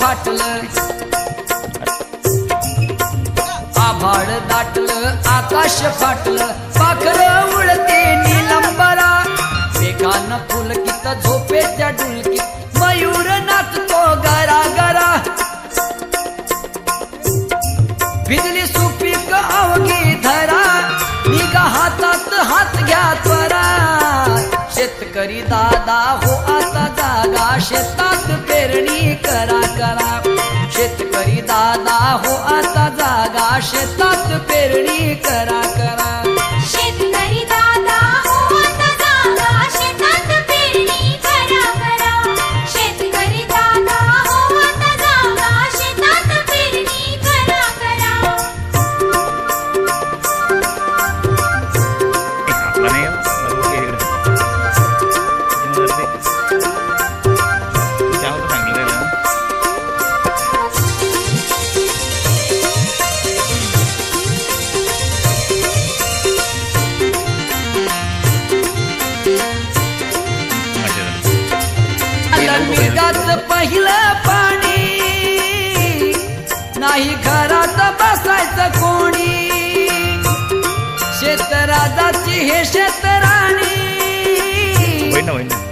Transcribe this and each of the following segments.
फाटलं. आभाळ दाटलं आकाश फाटलं. पाखर उडते निलंबरा. वेगानं फुलकीत झोपेच्या डुलकीत मयूर नाचतो गरा गरा बिजली सुपीक अवघी धरा. निगा हातात हात घ्या त्वरा शेतकरी दादा हो आता जागा शेतात पेरणी करा. करा शेतकरी दादा हो आता जागा शेतात पेरणी करा करा. मिरगाच पहिलं पाणी. नाही घरात बसायचं कोणी. शेतराजाची हे शेतराणी.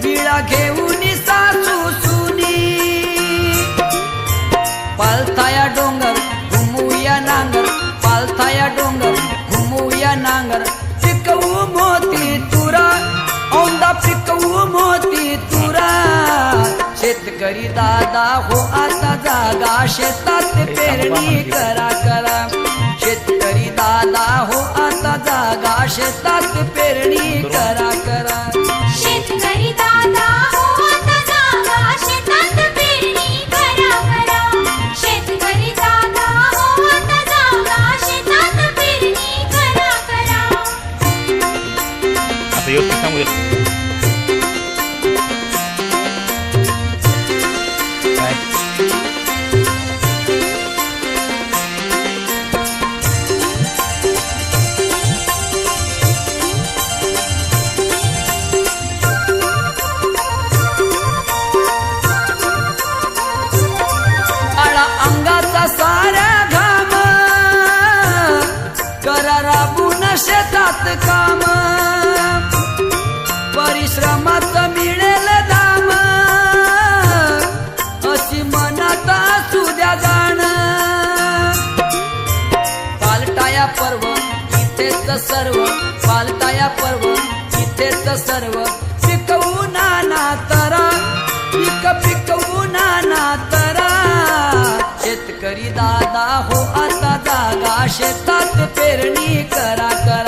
विळा घेऊन सासू सुनी. पालथाया डोंगर घुमूया नांगर पालथाया डोंगर. शेतकरी दादा हो आता जागा. शेतात पेरणी करा करा. शेतकरी दादा हो आता जागा. शेतात पेरणी करा करा शेतकरी दादा हो आता जागा. शेतात पेरणी करा करा. शेतकरी दादा हो आता जागा. शेतात पेरणी करा करा. आता राबून काम. परिश्रमात मिळेल दाम. अशी मनात असू द्या जाण पालटाया पर्व इथेच सर्व. पालटाया पर्व इथेच सर्व. पिकवू नाना तरा. पिक पिकवू नाना तरा. शेतकरी दादा हो आता जागा. शेतात पेरणी करा करा.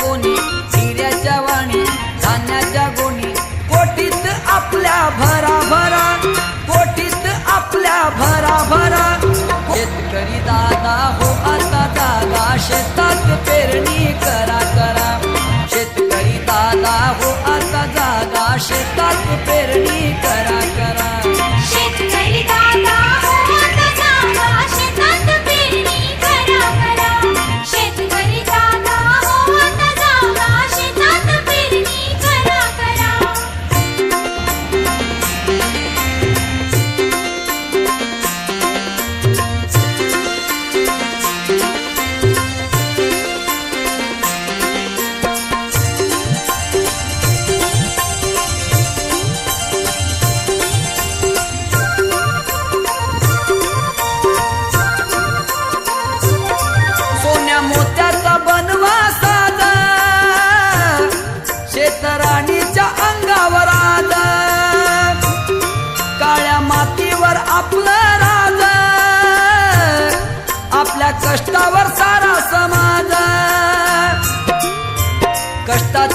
गोणी हिऱ्याच्या वाणी धान्याच्या गोणी. कोटीत आपल्या भराभरा कोटीत आपल्या भराभरा शेतकरी दादा हो आता दादा शेतात पेरणी करा करा. शेतकरी दादा हो आता दादा शेतात पेरणी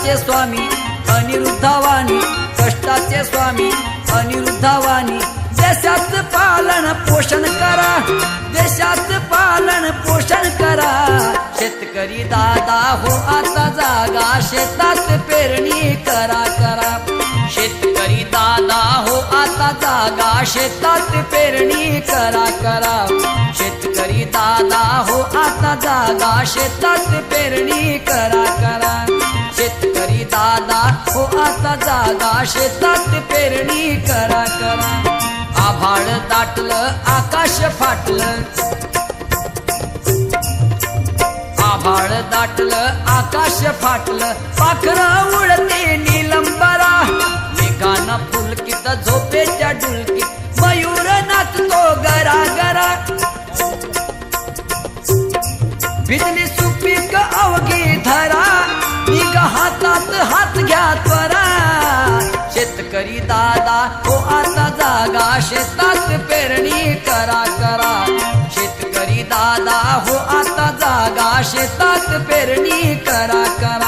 कष्टाचे स्वामी अनिरुद्धवाणी कष्टाचे स्वामी अनिरुद्धवाणी. देशात पालन पोषण करा. देशात पालन पोषण करा. शेतकरी दादा हो आता जागा. शेतात पेरणी करा करा. शेतकरी दादा हो आता जागा. शेतात पेरणी करा करा. शेतकरी दादा हो आता जागा. शेतात पेरणी करा करा. दादा हो आता जागा. शेतात पेरणी करा करा. आभाळ दाटलं आकाश फाटलं. आभाळ दाटलं आकाश फाटलं. पाखर उडते निलंबरा. मेघाना फुलकीत झोपेच्या डुलकीत. मयूर नाचतो गरा गरा. बिजली हातात हात घ्या त्वरा शेतकरी दादा हो आता जागा. शेतात पेरणी करा करा. शेतकरी दादा हो आता जागा. शेतात पेरणी करा करा.